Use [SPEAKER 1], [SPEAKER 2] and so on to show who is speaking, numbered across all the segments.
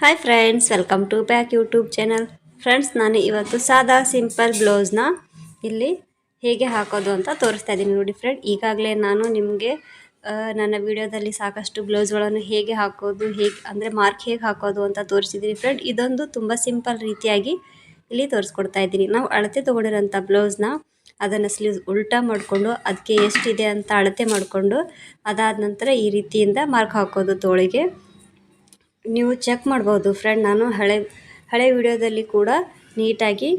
[SPEAKER 1] Hi friends welcome to back YouTube channel friends ನಾನು ಇವತ್ತು ಸಾದಾ ಸಿಂಪಲ್ ಬ್ಲೌಸ್ನ ಇಲ್ಲಿ ಹೇಗೆ ಹಾಕೋದು ಅಂತ ತೋರಿಸ್ತಾ ಇದ್ದೀನಿ ನೋಡಿ ಫ್ರೆಂಡ್ ಈಗಾಗಲೇ ನಾನು ನಿಮಗೆ ನನ್ನ ವಿಡಿಯೋದಲ್ಲಿ ಸಾಕಷ್ಟು ಬ್ಲೌಸ್ಗಳನ್ನು ಹೇಗೆ ಹಾಕೋದು, ಹೇಗೆ, ಅಂದರೆ ಮಾರ್ಕ್ ಹೇಗೆ ಹಾಕೋದು ಅಂತ ತೋರಿಸಿದ್ದೀನಿ ಫ್ರೆಂಡ್ ಇದೊಂದು ತುಂಬ ಸಿಂಪಲ್ ರೀತಿಯಾಗಿ ಇಲ್ಲಿ ತೋರಿಸ್ಕೊಡ್ತಾ ಇದ್ದೀನಿ. ನಾವು ಅಳತೆ ತೊಗೊಂಡಿರೋಂಥ ಬ್ಲೌಸ್ನ ಅದನ್ನು ಸ್ಲೀವ್ಸ್ ಉಲ್ಟಾ ಮಾಡಿಕೊಂಡು ಅದಕ್ಕೆ ಎಷ್ಟಿದೆ ಅಂತ ಅಳತೆ ಮಾಡಿಕೊಂಡು ಅದಾದ ನಂತರ ಈ ರೀತಿಯಿಂದ ಮಾರ್ಕ್ ಹಾಕೋದು ತೋಳಿಗೆ. ನೀವು ಚೆಕ್ ಮಾಡ್ಬೋದು. ಫ್ರೆಂಡ್ ನಾನು ಹಳೆ ಹಳೆ ವಿಡಿಯೋದಲ್ಲಿ ಕೂಡ ನೀಟಾಗಿ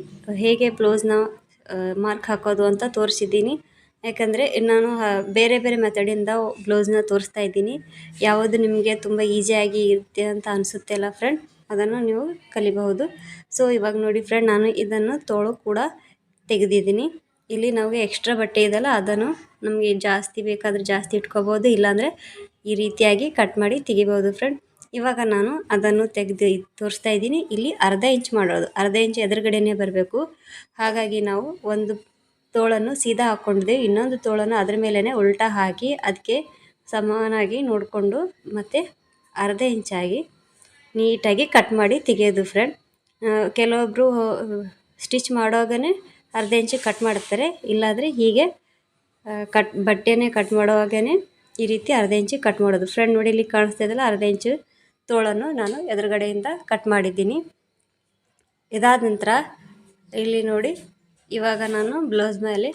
[SPEAKER 1] ಹೇಗೆ ಬ್ಲೌಸ್ನ ಮಾರ್ಕ್ ಹಾಕೋದು ಅಂತ ತೋರಿಸಿದ್ದೀನಿ. ಯಾಕಂದರೆ ನಾನು ಬೇರೆ ಬೇರೆ ಮೆಥಡಿಂದ ಬ್ಲೌಸ್ನ ತೋರಿಸ್ತಾ ಇದ್ದೀನಿ. ಯಾವುದು ನಿಮಗೆ ತುಂಬ ಈಸಿಯಾಗಿ ಇರುತ್ತೆ ಅಂತ ಅನಿಸುತ್ತೆ ಅಲ್ಲ ಫ್ರೆಂಡ್ ಅದನ್ನು ನೀವು ಕಲಿಬಹುದು. ಸೊ ಇವಾಗ ನೋಡಿ ಫ್ರೆಂಡ್ ನಾನು ಇದನ್ನು ತೋಳು ಕೂಡ ತೆಗೆದಿದ್ದೀನಿ. ಇಲ್ಲಿ ನಮಗೆ ಎಕ್ಸ್ಟ್ರಾ ಬಟ್ಟೆ ಇದೆಯಲ್ಲ ಅದನ್ನು ನಮಗೆ ಜಾಸ್ತಿ ಬೇಕಾದರೆ ಜಾಸ್ತಿ ಇಟ್ಕೋಬೋದು ಇಲ್ಲಾಂದರೆ ಈ ರೀತಿಯಾಗಿ ಕಟ್ ಮಾಡಿ ತೆಗಿಬೋದು ಫ್ರೆಂಡ್ ಇವಾಗ ನಾನು ಅದನ್ನು ತೆಗೆದು ತೋರಿಸ್ತಾ ಇದ್ದೀನಿ. ಇಲ್ಲಿ ಅರ್ಧ ಇಂಚ್ ಮಾಡೋದು. ಅರ್ಧ ಇಂಚ್ ಎದುರುಗಡೆನೇ ಬರಬೇಕು. ಹಾಗಾಗಿ ನಾವು ಒಂದು ತೋಳನ್ನು ಸೀದಾ ಹಾಕ್ಕೊಂಡಿದ್ದೇವೆ ಇನ್ನೊಂದು ತೋಳನ್ನು ಅದ್ರ ಮೇಲೇ ಉಲ್ಟಾ ಹಾಕಿ ಅದಕ್ಕೆ ಸಮಾನಾಗಿ ನೋಡಿಕೊಂಡು ಮತ್ತು ಅರ್ಧ ಇಂಚಾಗಿ ನೀಟಾಗಿ ಕಟ್ ಮಾಡಿ ತೆಗೆಯೋದು ಫ್ರೆಂಡ್ ಕೆಲವೊಬ್ಬರು ಸ್ಟಿಚ್ ಮಾಡುವಾಗನೇ ಅರ್ಧ ಇಂಚು ಕಟ್ ಮಾಡ್ತಾರೆ. ಇಲ್ಲಾಂದರೆ ಹೀಗೆ ಕಟ್ ಬಟ್ಟೆನೇ ಕಟ್ ಮಾಡೋವಾಗೇ ಈ ರೀತಿ ಅರ್ಧ ಇಂಚು ಕಟ್ ಮಾಡೋದು. ಫ್ರೆಂಡ್ ನೋಡಿ ಇಲ್ಲಿ ಕಾಣಿಸ್ತಾ ಇದ್ದಲ್ಲ ಅರ್ಧ ಇಂಚು ತೋಳನ್ನು ನಾನು ಎದುರುಗಡೆಯಿಂದ ಕಟ್ ಮಾಡಿದ್ದೀನಿ. ಇದಾದ ನಂತರ ಇಲ್ಲಿ ನೋಡಿ, ಇವಾಗ ನಾನು ಬ್ಲೌಸ್ ಮೇಲೆ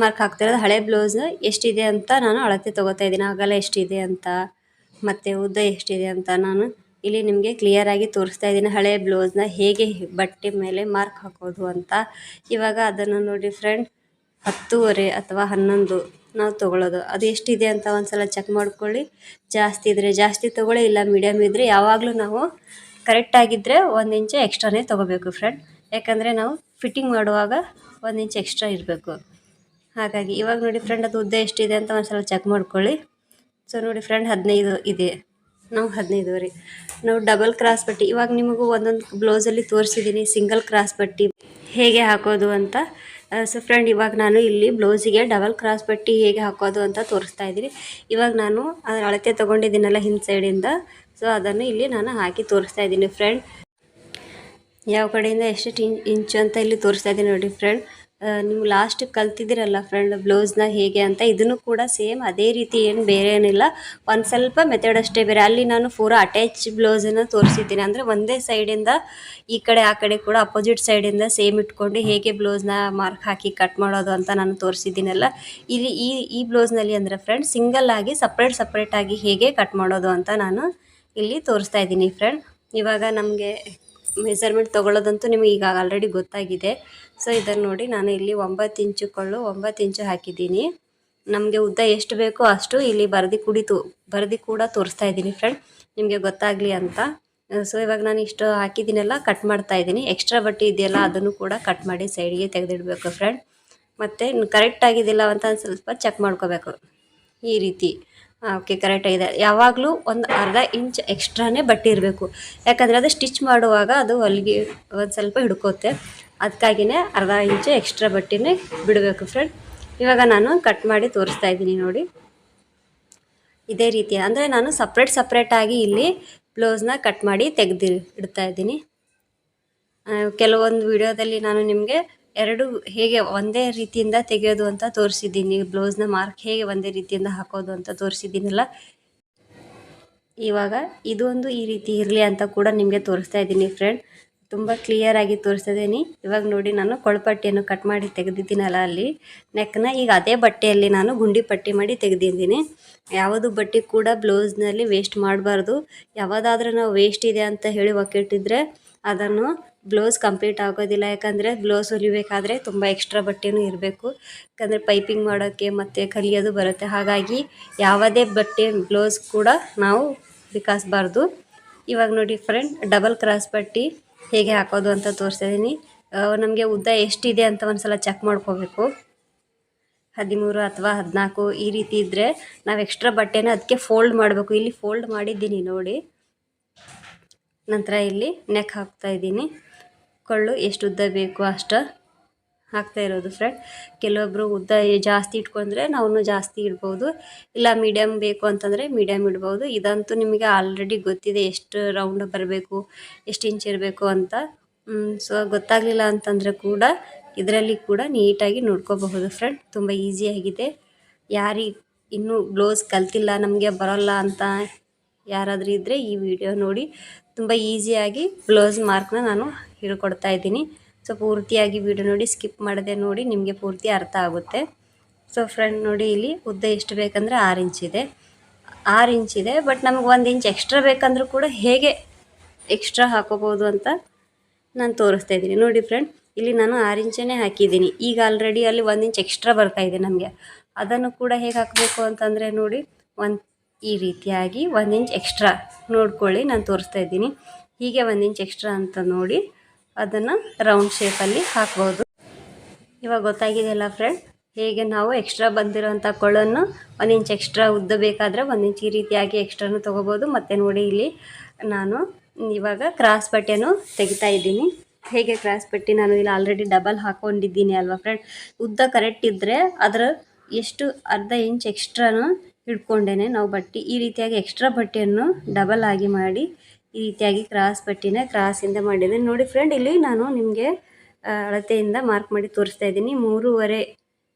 [SPEAKER 1] ಮಾರ್ಕ್ ಹಾಕ್ತಿರೋದು. ಹಳೆ ಬ್ಲೌಸ್ ಎಷ್ಟಿದೆ ಅಂತ ನಾನು ಅಳತೆ ತೊಗೋತಾ ಇದ್ದೀನಿ. ಅಗಲ ಎಷ್ಟಿದೆ ಅಂತ, ಮತ್ತು ಉದ್ದ ಎಷ್ಟಿದೆ ಅಂತ ನಾನು ಇಲ್ಲಿ ನಿಮಗೆ ಕ್ಲಿಯರಾಗಿ ತೋರಿಸ್ತಾ ಇದ್ದೀನಿ. ಹಳೆ ಬ್ಲೌಸ್ನ ಹೇಗೆ ಬಟ್ಟೆ ಮೇಲೆ ಮಾರ್ಕ್ ಹಾಕೋದು ಅಂತ. ಇವಾಗ ಅದನ್ನು ನೋಡಿ ಫ್ರೆಂಡ್ ಹತ್ತೂವರೆ ಅಥವಾ ಹನ್ನೊಂದು ನಾವು ತೊಗೊಳ್ಳೋದು. ಅದು ಎಷ್ಟಿದೆ ಅಂತ ಒಂದ್ಸಲ ಚೆಕ್ ಮಾಡ್ಕೊಳ್ಳಿ. ಜಾಸ್ತಿ ಇದ್ದರೆ ಜಾಸ್ತಿ ತೊಗೊಳ್ಳಿ, ಇಲ್ಲ ಮೀಡಿಯಮ್ ಇದ್ದರೆ ಯಾವಾಗಲೂ ನಾವು ಕರೆಕ್ಟಾಗಿದ್ದರೆ ಒಂದು ಇಂಚು ಎಕ್ಸ್ಟ್ರಾನೇ ತೊಗೋಬೇಕು ಫ್ರೆಂಡ್ ಯಾಕಂದರೆ ನಾವು ಫಿಟ್ಟಿಂಗ್ ಮಾಡುವಾಗ ಒಂದು ಇಂಚು ಎಕ್ಸ್ಟ್ರಾ ಇರಬೇಕು. ಹಾಗಾಗಿ ಇವಾಗ ನೋಡಿ ಫ್ರೆಂಡ್ ಅದು ಉದ್ದ ಎಷ್ಟಿದೆ ಅಂತ ಒಂದ್ಸಲ ಚೆಕ್ ಮಾಡ್ಕೊಳ್ಳಿ. ಸೊ ನೋಡಿ ಫ್ರೆಂಡ್ ಹದಿನೈದು ಇದೆ. ನಾವು ಹದಿನೈದುವರೆ. ನಾವು ಡಬಲ್ ಕ್ರಾಸ್ ಪಟ್ಟಿ. ಇವಾಗ ನಿಮಗೂ ಒಂದೊಂದು ಬ್ಲೌಸಲ್ಲಿ ತೋರಿಸಿದ್ದೀನಿ ಸಿಂಗಲ್ ಕ್ರಾಸ್ ಪಟ್ಟಿ. ಹೇಗೆ ಹಾಕೋದು ಅಂತ ಸೊ ಫ್ರೆಂಡ್ ಇವಾಗ ನಾನು ಇಲ್ಲಿ ಬ್ಲೌಸಿಗೆ ಡಬಲ್ ಕ್ರಾಸ್ ಪಟ್ಟಿ ಹೇಗೆ ಹಾಕೋದು ಅಂತ ತೋರಿಸ್ತಾ ಇದ್ದೀನಿ. ಇವಾಗ ನಾನು ಅದರ ಅಳತೆ ತೊಗೊಂಡಿದ್ದೀನಲ್ಲ ಹಿಂದೆ ಸೈಡಿಂದ ಸೊ ಅದನ್ನು ಇಲ್ಲಿ ನಾನು ಹಾಕಿ ತೋರಿಸ್ತಾ ಇದ್ದೀನಿ ಫ್ರೆಂಡ್ ಯಾವ ಕಡೆಯಿಂದ ಎಷ್ಟು ಇಂಚು ಅಂತ ಇಲ್ಲಿ ತೋರಿಸ್ತಾ ಇದ್ದೀನಿ ನೋಡಿ ಫ್ರೆಂಡ್ ನೀವು ಲಾಸ್ಟ್ ಕಲ್ತಿದ್ದೀರಲ್ಲ ಫ್ರೆಂಡ್ ಬ್ಲೌಸ್ನ ಹೇಗೆ ಅಂತ, ಇದನ್ನು ಕೂಡ ಸೇಮ್ ಅದೇ ರೀತಿ ಏನು ಬೇರೆ ಏನಿಲ್ಲ. ಒಂದು ಸ್ವಲ್ಪ ಮೆಥಡ್ ಅಷ್ಟೇ ಬೇರೆ. ಅಲ್ಲಿ ನಾನು ಪೂರ ಅಟ್ಯಾಚ್ ಬ್ಲೌಸನ್ನು ತೋರಿಸಿದ್ದೀನಿ. ಅಂದರೆ ಒಂದೇ ಸೈಡಿಂದ ಈ ಕಡೆ, ಆ ಕಡೆ ಕೂಡ ಅಪೋಸಿಟ್ ಸೈಡಿಂದ ಸೇಮ್ ಇಟ್ಕೊಂಡು ಹೇಗೆ ಬ್ಲೌಸ್ನ ಮಾರ್ಕ್ ಹಾಕಿ ಕಟ್ ಮಾಡೋದು ಅಂತ ನಾನು ತೋರಿಸಿದ್ದೀನಲ್ಲ. ಇಲ್ಲಿ ಈ ಈ ಬ್ಲೌಸ್ನಲ್ಲಿ ಅಂದರೆ ಫ್ರೆಂಡ್ ಸಿಂಗಲ್ ಆಗಿ ಸಪ್ರೇಟ್ ಸಪ್ರೇಟಾಗಿ ಹೇಗೆ ಕಟ್ ಮಾಡೋದು ಅಂತ ನಾನು ಇಲ್ಲಿ ತೋರಿಸ್ತಾ ಇದ್ದೀನಿ ಫ್ರೆಂಡ್ ಇವಾಗ ನಮಗೆ ಮೆಸರ್ಮೆಂಟ್ ತೊಗೊಳ್ಳೋದಂತೂ ನಿಮಗೆ ಈಗ ಆಲ್ರೆಡಿ ಗೊತ್ತಾಗಿದೆ. ಸೊ ಇದನ್ನು ನೋಡಿ ನಾನು ಇಲ್ಲಿ ಒಂಬತ್ತು ಇಂಚು ಕೊಳ್ಳು, ಒಂಬತ್ತು ಇಂಚು ಹಾಕಿದ್ದೀನಿ. ನಮಗೆ ಉದ್ದ ಎಷ್ಟು ಬೇಕೋ ಅಷ್ಟು ಇಲ್ಲಿ ಬರೆದಿ ಕುಡಿ ತು, ಬರೆದು ಕೂಡ ತೋರಿಸ್ತಾ ಇದ್ದೀನಿ ಫ್ರೆಂಡ್ ನಿಮಗೆ ಗೊತ್ತಾಗಲಿ ಅಂತ. ಸೊ ಇವಾಗ ನಾನು ಇಷ್ಟು ಹಾಕಿದ್ದೀನಲ್ಲ ಕಟ್ ಮಾಡ್ತಾ ಇದ್ದೀನಿ. ಎಕ್ಸ್ಟ್ರಾ ಬಟ್ಟೆ ಇದೆಯಲ್ಲ, ಅದನ್ನು ಕೂಡ ಕಟ್ ಮಾಡಿ ಸೈಡ್ಗೆ ತೆಗೆದಿಡಬೇಕು ಫ್ರೆಂಡ್ ಮತ್ತು ಕರೆಕ್ಟ್ ಆಗಿದ್ದಿಲ್ಲ ಅಂತ ಸ್ವಲ್ಪ ಚೆಕ್ ಮಾಡ್ಕೋಬೇಕು. ಈ ರೀತಿ. ಓಕೆ ಕರೆಕ್ಟ್ ಆಗಿದೆ. ಯಾವಾಗಲೂ ಒಂದು ಅರ್ಧ ಇಂಚ್ ಎಕ್ಸ್ಟ್ರಾನೇ ಬಟ್ಟೆ ಇರಬೇಕು. ಯಾಕಂದರೆ ಅದು ಸ್ಟಿಚ್ ಮಾಡುವಾಗ ಅದು ಹೊಲಿಗೆ ಒಂದು ಸ್ವಲ್ಪ ಹಿಡ್ಕೋತೆ ಅದಕ್ಕಾಗಿಯೇ ಅರ್ಧ ಇಂಚು ಎಕ್ಸ್ಟ್ರಾ ಬಟ್ಟೆನೇ ಬಿಡಬೇಕು ಫ್ರೆಂಡ್ ಇವಾಗ ನಾನು ಕಟ್ ಮಾಡಿ ತೋರಿಸ್ತಾ ಇದ್ದೀನಿ ನೋಡಿ. ಇದೇ ರೀತಿ, ಅಂದರೆ ನಾನು ಸಪ್ರೇಟ್ ಸಪ್ರೇಟಾಗಿ ಇಲ್ಲಿ ಬ್ಲೌಸ್ನ ಕಟ್ ಮಾಡಿ ತೆಗೆದಿ ಇಡ್ತಾ ಇದ್ದೀನಿ. ಕೆಲವೊಂದು ವಿಡಿಯೋದಲ್ಲಿ ನಾನು ನಿಮಗೆ ಎರಡು ಹೇಗೆ ಒಂದೇ ರೀತಿಯಿಂದ ತೆಗೆಯೋದು ಅಂತ ತೋರಿಸಿದ್ದೀನಿ. ಬ್ಲೌಸ್ನ ಮಾರ್ಕ್ ಹೇಗೆ ಒಂದೇ ರೀತಿಯಿಂದ ಹಾಕೋದು ಅಂತ ತೋರಿಸಿದ್ದೀನಲ್ಲ. ಇವಾಗ ಇದೊಂದು ಈ ರೀತಿ ಇರಲಿ ಅಂತ ಕೂಡ ನಿಮಗೆ ತೋರಿಸ್ತಾ ಇದ್ದೀನಿ ಫ್ರೆಂಡ್ ತುಂಬ ಕ್ಲಿಯರಾಗಿ ತೋರಿಸ್ತಾ ಇದ್ದೀನಿ. ಇವಾಗ ನೋಡಿ ನಾನು ಕೊಳಪಟ್ಟಿಯನ್ನು ಕಟ್ ಮಾಡಿ ತೆಗೆದಿದ್ದೀನಲ್ಲ ಅಲ್ಲಿ. ನೆಕ್ನ ಈಗ ಅದೇ ಬಟ್ಟೆಯಲ್ಲಿ ನಾನು ಗುಂಡಿ ಪಟ್ಟಿ ಮಾಡಿ ತೆಗೆದಿದ್ದೀನಿ. ಯಾವುದು ಬಟ್ಟೆ ಕೂಡ ಬ್ಲೌಸ್ನಲ್ಲಿ ವೇಸ್ಟ್ ಮಾಡಬಾರ್ದು. ಯಾವುದಾದ್ರೂ ನಾವು ವೇಸ್ಟ್ ಇದೆ ಅಂತ ಹೇಳಿ ಒಕ್ಕಿಟ್ಟಿದ್ರೆ ಅದನ್ನು ಬ್ಲೌಸ್ ಕಂಪ್ಲೀಟ್ ಆಗೋದಿಲ್ಲ, ಯಾಕಂದರೆ ಬ್ಲೌಸ್ ಹೊಲಿಬೇಕಾದ್ರೆ ತುಂಬ ಎಕ್ಸ್ಟ್ರಾ ಬಟ್ಟೆನೂ ಇರಬೇಕು. ಯಾಕಂದರೆ ಪೈಪಿಂಗ್ ಮಾಡೋಕ್ಕೆ ಮತ್ತು ಕಲಿಯೋದು ಬರುತ್ತೆ. ಹಾಗಾಗಿ ಯಾವುದೇ ಬಟ್ಟೆ ಬ್ಲೌಸ್ ಕೂಡ ನಾವು ಬಿಕಾಸ್ಬಾರ್ದು. ಇವಾಗ ನೋಡಿ ಫ್ರೆಂಡ್ ಡಬಲ್ ಕ್ರಾಸ್ ಪಟ್ಟಿ ಹೇಗೆ ಹಾಕೋದು ಅಂತ ತೋರಿಸ್ತಾ ಇದ್ದೀನಿ ನಮಗೆ ಉದ್ದ ಎಷ್ಟಿದೆ ಅಂತ ಒಂದ್ಸಲ ಚೆಕ್ ಮಾಡ್ಕೋಬೇಕು. ಹದಿಮೂರು ಅಥವಾ ಹದಿನಾಲ್ಕು ಈ ರೀತಿ ಇದ್ದರೆ ನಾವು ಎಕ್ಸ್ಟ್ರಾ ಬಟ್ಟೆನ ಅದಕ್ಕೆ ಫೋಲ್ಡ್ ಮಾಡಬೇಕು. ಇಲ್ಲಿ ಫೋಲ್ಡ್ ಮಾಡಿದ್ದೀನಿ ನೋಡಿ. ನಂತರ ಇಲ್ಲಿ ನೆಕ್ ಹಾಕ್ತಾ ಇದ್ದೀನಿ. ಕೊಳ್ಳು ಎಷ್ಟು ಉದ್ದ ಬೇಕು ಅಷ್ಟು ಹಾಕ್ತಾ ಇರೋದು ಫ್ರೆಂಡ್ ಕೆಲವೊಬ್ಬರು ಉದ್ದ ಜಾಸ್ತಿ ಇಟ್ಕೊಂಡ್ರೆ ನಾವು ಜಾಸ್ತಿ ಇಡ್ಬೋದು. ಇಲ್ಲ ಮೀಡಿಯಮ್ ಬೇಕು ಅಂತಂದರೆ ಮೀಡಿಯಮ್ ಇಡ್ಬೋದು. ಇದಂತೂ ನಿಮಗೆ ಆಲ್ರೆಡಿ ಗೊತ್ತಿದೆ ಎಷ್ಟು ರೌಂಡ್ ಬರಬೇಕು, ಎಷ್ಟು ಇಂಚ್ ಇರಬೇಕು ಅಂತ. ಸೊ ಗೊತ್ತಾಗಲಿಲ್ಲ ಅಂತಂದರೆ ಕೂಡ ಇದರಲ್ಲಿ ಕೂಡ ನೀಟಾಗಿ ನೋಡ್ಕೋಬಹುದು ಫ್ರೆಂಡ್ ತುಂಬ ಈಸಿಯಾಗಿದೆ ಯಾರಿ ಇನ್ನೂ ಬ್ಲೌಸ್ ಕಲ್ತಿಲ್ಲ, ನಮಗೆ ಬರೋಲ್ಲ ಅಂತ ಯಾರಾದರೂ ಇದ್ದರೆ ಈ ವಿಡಿಯೋ ನೋಡಿ. ತುಂಬ ಈಸಿಯಾಗಿ ಬ್ಲೌಸ್ ಮಾರ್ಕ್ನ ನಾನು ಹೇಳ್ಕೊಡ್ತಾ ಇದ್ದೀನಿ. ಸೊ ಪೂರ್ತಿಯಾಗಿ ವಿಡಿಯೋ ನೋಡಿ ಸ್ಕಿಪ್ ಮಾಡದೆ ನೋಡಿ ನಿಮಗೆ ಪೂರ್ತಿ ಅರ್ಥ ಆಗುತ್ತೆ. ಸೊ ಫ್ರೆಂಡ್ ನೋಡಿ ಇಲ್ಲಿ ಉದ್ದ ಎಷ್ಟು ಬೇಕಂದರೆ ಆರು ಇಂಚಿದೆ ಆರು ಇಂಚಿದೆ ಬಟ್ ನಮ್ಗೆ ಒಂದು ಇಂಚ್ ಎಕ್ಸ್ಟ್ರಾ ಬೇಕಂದ್ರೂ ಕೂಡ ಹೇಗೆ ಎಕ್ಸ್ಟ್ರಾ ಹಾಕೋಬೋದು ಅಂತ ನಾನು ತೋರಿಸ್ತಾ ಇದ್ದೀನಿ. ನೋಡಿ ಫ್ರೆಂಡ್ ಇಲ್ಲಿ ನಾನು ಆರು ಇಂಚನೇ ಹಾಕಿದ್ದೀನಿ. ಈಗ ಆಲ್ರೆಡಿ ಅಲ್ಲಿ ಒಂದು ಇಂಚ್ ಎಕ್ಸ್ಟ್ರಾ ಬರ್ತಾ ಇದೆ ನಮಗೆ. ಅದನ್ನು ಕೂಡ ಹೇಗೆ ಹಾಕಬೇಕು ಅಂತಂದರೆ ನೋಡಿ, ಒಂದು ಈ ರೀತಿಯಾಗಿ ಒಂದು ಇಂಚ್ ಎಕ್ಸ್ಟ್ರಾ ನೋಡ್ಕೊಳ್ಳಿ, ನಾನು ತೋರಿಸ್ತಾ ಇದ್ದೀನಿ. ಹೀಗೆ ಒಂದು ಇಂಚ್ ಎಕ್ಸ್ಟ್ರಾ ಅಂತ ನೋಡಿ ಅದನ್ನು ರೌಂಡ್ ಶೇಪಲ್ಲಿ ಹಾಕ್ಬೋದು. ಇವಾಗ ಗೊತ್ತಾಗಿದೆಯಲ್ಲ ಫ್ರೆಂಡ್ ಹೇಗೆ ನಾವು ಎಕ್ಸ್ಟ್ರಾ ಬಂದಿರುವಂಥ ಕೊಳನ್ನು ಒಂದು ಇಂಚ್ ಎಕ್ಸ್ಟ್ರಾ ಉದ್ದ ಬೇಕಾದರೆ ಒಂದು ಇಂಚ್ ಈ ರೀತಿಯಾಗಿ ಎಕ್ಸ್ಟ್ರಾನು ತೊಗೋಬೋದು. ಮತ್ತು ನೋಡಿ ಇಲ್ಲಿ ನಾನು ಇವಾಗ ಕ್ರಾಸ್ ಬಟ್ಟೆನೂ ತೆಗಿತಾ ಇದ್ದೀನಿ. ಹೇಗೆ ಕ್ರಾಸ್ ಬಟ್ಟೆ? ನಾನು ಇಲ್ಲಿ ಆಲ್ರೆಡಿ ಡಬಲ್ ಹಾಕ್ಕೊಂಡಿದ್ದೀನಿ ಅಲ್ವಾ ಫ್ರೆಂಡ್ ಉದ್ದ ಕರೆಕ್ಟ್ ಇದ್ದರೆ ಅದರ ಎಷ್ಟು ಅರ್ಧ ಇಂಚ್ ಎಕ್ಸ್ಟ್ರಾನು ಹಿಡ್ಕೊಂಡೇನೆ ನಾವು ಬಟ್ಟೆ, ಈ ರೀತಿಯಾಗಿ ಎಕ್ಸ್ಟ್ರಾ ಬಟ್ಟೆಯನ್ನು ಡಬಲ್ ಆಗಿ ಮಾಡಿ, ಈ ರೀತಿಯಾಗಿ ಕ್ರಾಸ್ ಬಟ್ಟೆನ ಕ್ರಾಸಿಂದ ಮಾಡಿದ್ದೀನಿ ನೋಡಿ ಫ್ರೆಂಡ್ ಇಲ್ಲಿ ನಾನು ನಿಮಗೆ ಅಳತೆಯಿಂದ ಮಾರ್ಕ್ ಮಾಡಿ ತೋರಿಸ್ತಾ ಇದ್ದೀನಿ. ಮೂರುವರೆ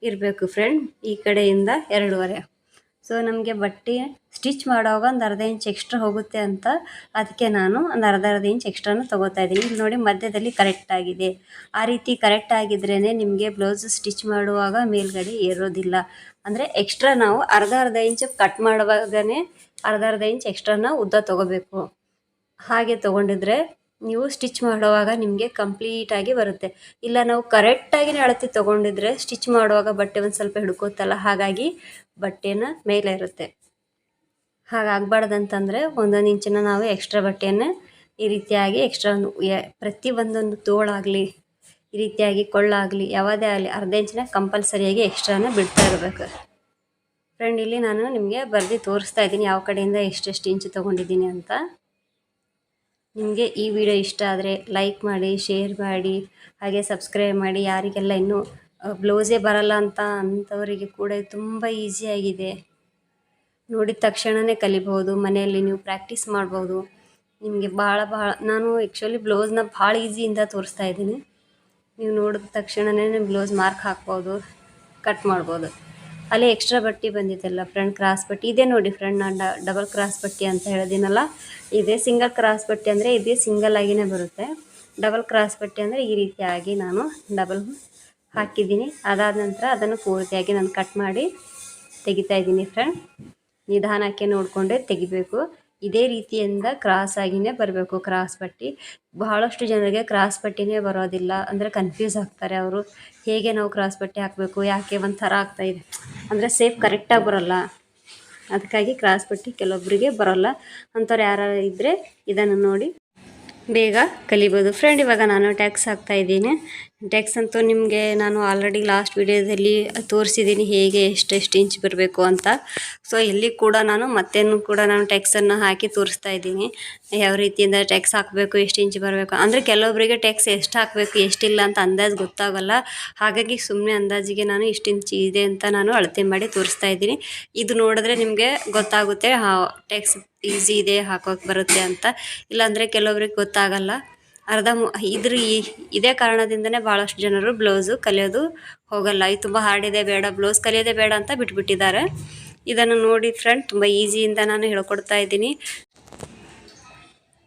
[SPEAKER 1] ಇರಬೇಕು ಫ್ರೆಂಡ್ ಈ ಕಡೆಯಿಂದ ಎರಡೂವರೆ. ಸೊ ನಮಗೆ ಬಟ್ಟೆ ಸ್ಟಿಚ್ ಮಾಡುವಾಗ ಒಂದು ಅರ್ಧ ಇಂಚ್ ಎಕ್ಸ್ಟ್ರಾ ಹೋಗುತ್ತೆ ಅಂತ ಅದಕ್ಕೆ ನಾನು ಒಂದು ಅರ್ಧ ಅರ್ಧ ಇಂಚ್ ಎಕ್ಸ್ಟ್ರಾನು ತೊಗೋತಾ ಇದ್ದೀನಿ. ಇಲ್ಲಿ ನೋಡಿ ಮಧ್ಯದಲ್ಲಿ ಕರೆಕ್ಟ್ ಆಗಿದೆ. ಆ ರೀತಿ ಕರೆಕ್ಟ್ ಆಗಿದ್ರೇ ನಿಮಗೆ ಬ್ಲೌಸ್ ಸ್ಟಿಚ್ ಮಾಡುವಾಗ ಮೇಲ್ಗಡೆ ಏರೋದಿಲ್ಲ. ಅಂದರೆ ಎಕ್ಸ್ಟ್ರಾ ನಾವು ಅರ್ಧ ಅರ್ಧ ಇಂಚ್ ಕಟ್ ಮಾಡುವಾಗನೆ ಅರ್ಧ ಅರ್ಧ ಇಂಚ್ ಎಕ್ಸ್ಟ್ರಾನ ಉದ್ದ ತಗೋಬೇಕು. ಹಾಗೆ ತಗೊಂಡಿದ್ರೆ ನೀವು ಸ್ಟಿಚ್ ಮಾಡುವಾಗ ನಿಮಗೆ ಕಂಪ್ಲೀಟಾಗಿ ಬರುತ್ತೆ. ಇಲ್ಲ ನಾವು ಕರೆಕ್ಟಾಗಿನೇ ಅಳತೆ ತೊಗೊಂಡಿದ್ರೆ ಸ್ಟಿಚ್ ಮಾಡುವಾಗ ಬಟ್ಟೆ ಒಂದು ಸ್ವಲ್ಪ ಹಿಡ್ಕೋತಲ್ಲ, ಹಾಗಾಗಿ ಬಟ್ಟೆನ ಮೇಲೆ ಇರುತ್ತೆ. ಹಾಗಾಗಬಾರ್ದಂತಂದರೆ ಒಂದೊಂದು ಇಂಚಿನ ನಾವು ಎಕ್ಸ್ಟ್ರಾ ಬಟ್ಟೆಯನ್ನು ಈ ರೀತಿಯಾಗಿ ಎಕ್ಸ್ಟ್ರಾ ಪ್ರತಿ ಒಂದೊಂದು ತೋಳಾಗಲಿ. ಈ ರೀತಿಯಾಗಿ ಕೊಳ್ಳಾಗಲಿ, ಯಾವುದೇ ಆಗಲಿ ಅರ್ಧ ಇಂಚಿನ ಕಂಪಲ್ಸರಿಯಾಗಿ ಎಕ್ಸ್ಟ್ರಾನ ಬಿಡ್ತಾ ಇರಬೇಕು. ಫ್ರೆಂಡ್ ಇಲ್ಲಿ ನಾನು ನಿಮಗೆ ಬರೆದು ತೋರಿಸ್ತಾ ಇದ್ದೀನಿ ಯಾವ ಕಡೆಯಿಂದ ಎಷ್ಟೆಷ್ಟು ಇಂಚು ತೊಗೊಂಡಿದ್ದೀನಿ ಅಂತ. ನಿಮಗೆ ಈ ವಿಡಿಯೋ ಇಷ್ಟ ಆದರೆ ಲೈಕ್ ಮಾಡಿ ಶೇರ್ ಮಾಡಿ, ಹಾಗೆ ಸಬ್ಸ್ಕ್ರೈಬ್ ಮಾಡಿ, ಯಾರಿಗೆಲ್ಲ ಇನ್ನೂ ಬ್ಲೌಸೇ ಬರಲ್ಲ ಅಂತ ಅಂಥವರಿಗೆ ಕೂಡ ತುಂಬ ಈಸಿಯಾಗಿದೆ ನೋಡಿದ ತಕ್ಷಣವೇ ಕಲಿಬೋದು ಮನೆಯಲ್ಲಿ ನೀವು ಪ್ರಾಕ್ಟೀಸ್ ಮಾಡ್ಬೋದು ನಿಮಗೆ ಭಾಳ ಭಾಳ ನಾನು ಆ್ಯಕ್ಚುಲಿ ಬ್ಲೌಸ್ನ ಭಾಳ ಈಸಿಯಿಂದ ತೋರಿಸ್ತಾ ಇದ್ದೀನಿ. ನೀವು ನೋಡಿದ ತಕ್ಷಣವೇ ಬ್ಲೌಸ್ ಮಾರ್ಕ್ ಹಾಕ್ಬೋದು ಕಟ್ ಮಾಡ್ಬೋದು. ಅಲ್ಲಿ ಎಕ್ಸ್ಟ್ರಾ ಬಟ್ಟೆ ಬಂದಿದ್ದಲ್ಲ ಫ್ರಂಟ್ ಕ್ರಾಸ್ ಬಟ್ಟೆ. ಇದೇ ನೋಡಿ ಫ್ರೆಂಡ್ ನಾನು ಡಬಲ್ ಕ್ರಾಸ್ ಬಟ್ಟೆ ಅಂತ ಹೇಳಿದ್ದೀನಲ್ಲ ಇದೇ ಸಿಂಗಲ್ ಕ್ರಾಸ್ ಬಟ್ಟೆ ಅಂದರೆ ಇದೇ ಸಿಂಗಲ್ ಆಗಿನೇ ಬರುತ್ತೆ. ಡಬಲ್ ಕ್ರಾಸ್ ಬಟ್ಟೆ ಅಂದರೆ ಈ ರೀತಿಯಾಗಿ ನಾನು ಡಬಲ್ ಹಾಕಿದ್ದೀನಿ. ಅದಾದ ನಂತರ ಅದನ್ನು ಪೂರ್ತಿಯಾಗಿ ನಾನು ಕಟ್ ಮಾಡಿ ತೆಗಿತಾ ಇದ್ದೀನಿ ಫ್ರೆಂಡ್ ನಿಧಾನಕ್ಕೆ ನೋಡಿಕೊಂಡೆ ತೆಗಿಬೇಕು. ಇದೇ ರೀತಿಯಿಂದ ಕ್ರಾಸ್ ಆಗಿನೇ ಬರಬೇಕು ಕ್ರಾಸ್ ಪಟ್ಟಿ. ಬಹಳಷ್ಟು ಜನರಿಗೆ ಕ್ರಾಸ್ ಪಟ್ಟಿನೇ ಬರೋದಿಲ್ಲ. ಅಂದರೆ ಕನ್ಫ್ಯೂಸ್ ಆಗ್ತಾರೆ ಅವರು. ಹೇಗೆ ನಾವು ಕ್ರಾಸ್ ಪಟ್ಟಿ ಹಾಕಬೇಕು? ಯಾಕೆ ಒಂಥರ ಆಗ್ತಾಯಿದೆ ಅಂದರೆ ಸೇಫ್ ಕರೆಕ್ಟಾಗಿ ಬರೋಲ್ಲ. ಅದಕ್ಕಾಗಿ ಕ್ರಾಸ್ ಪಟ್ಟಿ ಕೆಲವೊಬ್ಬರಿಗೆ ಬರೋಲ್ಲ. ಅಂಥವ್ರು ಯಾರು ಇದ್ದರೆ ಇದನ್ನು ನೋಡಿ ಬೇಗ ಕಲಿಬೋದು. ಫ್ರೆಂಡ್ ಇವಾಗ ನಾನು ಟ್ಯಾಕ್ಸ್ ಇದ್ದೀನಿ. ಟ್ಯಾಕ್ಸ್ ಅಂತೂ ನಿಮಗೆ ನಾನು ಆಲ್ರೆಡಿ ಲಾಸ್ಟ್ ವಿಡಿಯೋದಲ್ಲಿ ತೋರಿಸಿದ್ದೀನಿ ಹೇಗೆ ಎಷ್ಟೆಷ್ಟು ಇಂಚ್ ಬರಬೇಕು ಅಂತ. ಸೊ ಇಲ್ಲಿ ಕೂಡ ನಾನು ಮತ್ತೇನು ಕೂಡ ನಾನು ಟೆಕ್ಸನ್ನು ಹಾಕಿ ತೋರಿಸ್ತಾ ಇದ್ದೀನಿ. ಯಾವ ರೀತಿಯಿಂದ ಟೆಕ್ಸ್ ಹಾಕಬೇಕು, ಎಷ್ಟು ಇಂಚ್ ಬರಬೇಕು, ಅಂದರೆ ಕೆಲವೊಬ್ಬರಿಗೆ ಟೆಕ್ಸ್ ಎಷ್ಟು ಹಾಕಬೇಕು ಎಷ್ಟಿಲ್ಲ ಅಂತ ಅಂದಾಜು ಗೊತ್ತಾಗಲ್ಲ. ಹಾಗಾಗಿ ಸುಮ್ಮನೆ ಅಂದಾಜಿಗೆ ನಾನು ಇಷ್ಟು ಇಂಚ್ ಇದೆ ಅಂತ ನಾನು ಅಳತೆ ಮಾಡಿ ತೋರಿಸ್ತಾ ಇದ್ದೀನಿ. ಇದು ನೋಡಿದ್ರೆ ನಿಮಗೆ ಗೊತ್ತಾಗುತ್ತೆ ಟೆಕ್ಸ್ ಈಸಿ ಇದೆ, ಹಾಕೋಕೆ ಬರುತ್ತೆ ಅಂತ. ಇಲ್ಲಾಂದರೆ ಕೆಲವೊಬ್ರಿಗೆ ಗೊತ್ತಾಗಲ್ಲ. ಅರ್ಧ ಇದ್ರ ಇದೇ ಕಾರಣದಿಂದನೇ ಭಾಳಷ್ಟು ಜನರು ಬ್ಲೌಸು ಕಲಿಯೋದು ಹೋಗಲ್ಲ. ಇದು ತುಂಬ ಹಾರ್ಡ್ ಬೇಡ ಬ್ಲೌಸ್ ಕಲಿಯೋದೇ ಬೇಡ ಅಂತ ಬಿಟ್ಬಿಟ್ಟಿದ್ದಾರೆ. ಇದನ್ನು ನೋಡಿ ಫ್ರೆಂಡ್ ತುಂಬ ಈಸಿಯಿಂದ ನಾನು ಹೇಳ್ಕೊಡ್ತಾ ಇದ್ದೀನಿ.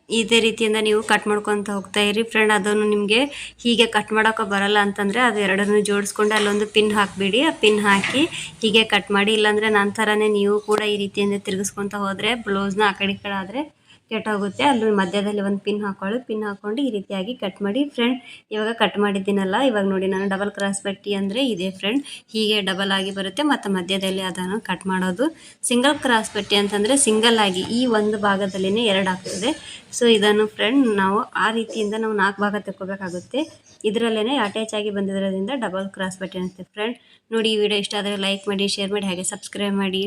[SPEAKER 1] ಇದೇ ರೀತಿಯಿಂದ ನೀವು ಕಟ್ ಮಾಡ್ಕೊತ ಹೋಗ್ತಾ ಇರಿ ಫ್ರೆಂಡ್ ಅದನ್ನು ನಿಮಗೆ ಹೀಗೆ ಕಟ್ ಮಾಡೋಕೆ ಬರಲ್ಲ ಅಂತಂದರೆ ಅದು ಎರಡನ್ನೂ ಜೋಡಿಸ್ಕೊಂಡು ಅಲ್ಲೊಂದು ಪಿನ್ ಹಾಕಿಬಿಡಿ. ಆ ಪಿನ್ ಹಾಕಿ ಹೀಗೆ ಕಟ್ ಮಾಡಿ, ಇಲ್ಲಾಂದರೆ ನನ್ನ ಥರನೇ ನೀವು ಕೂಡ ಈ ರೀತಿಯಿಂದ ತಿರುಗಿಸ್ಕೊತ ಹೋದರೆ ಬ್ಲೌಸ್ನ ಆ ಕಡೆ ಈ ಕಡೆ ಆದರೆ ಕೆಟ್ಟೋಗುತ್ತೆ ಅಲ್ಲಿ ಮಧ್ಯದಲ್ಲಿ ಒಂದು ಪಿನ್ ಹಾಕೊಳ್ಳಿ ಪಿನ್ ಹಾಕ್ಕೊಂಡು ಈ ರೀತಿಯಾಗಿ ಕಟ್ ಮಾಡಿ ಫ್ರೆಂಡ್ ಇವಾಗ ಕಟ್ ಮಾಡಿದ್ದೀನಲ್ಲ, ಇವಾಗ ನೋಡಿ ನಾನು ಡಬಲ್ ಕ್ರಾಸ್ ಪಟ್ಟಿ ಅಂದರೆ ಇದೆ ಫ್ರೆಂಡ್ ಹೀಗೆ ಡಬಲ್ ಆಗಿ ಬರುತ್ತೆ, ಮತ್ತು ಮಧ್ಯದಲ್ಲಿ ಅದನ್ನು ಕಟ್ ಮಾಡೋದು. ಸಿಂಗಲ್ ಕ್ರಾಸ್ ಪಟ್ಟಿ ಅಂತಂದರೆ ಸಿಂಗಲ್ ಆಗಿ ಈ ಒಂದು ಭಾಗದಲ್ಲಿನೇ ಎರಡು ಆಗ್ತದೆ. ಸೊ ಇದನ್ನು ಫ್ರೆಂಡ್ ನಾವು ಆ ರೀತಿಯಿಂದ ನಾವು ನಾಲ್ಕು ಭಾಗ ತಗೋಬೇಕಾಗುತ್ತೆ ಇದರಲ್ಲೇ ಅಟ್ಯಾಚ್ ಆಗಿ ಬಂದಿರೋದ್ರಿಂದ ಡಬಲ್ ಕ್ರಾಸ್ ಪಟ್ಟಿ ಅಂತೆ ಫ್ರೆಂಡ್ ನೋಡಿ ಈ ವಿಡಿಯೋ ಇಷ್ಟ ಆದರೆ ಲೈಕ್ ಮಾಡಿ ಶೇರ್ ಮಾಡಿ, ಹಾಗೆ ಸಬ್ಸ್ಕ್ರೈಬ್ ಮಾಡಿ.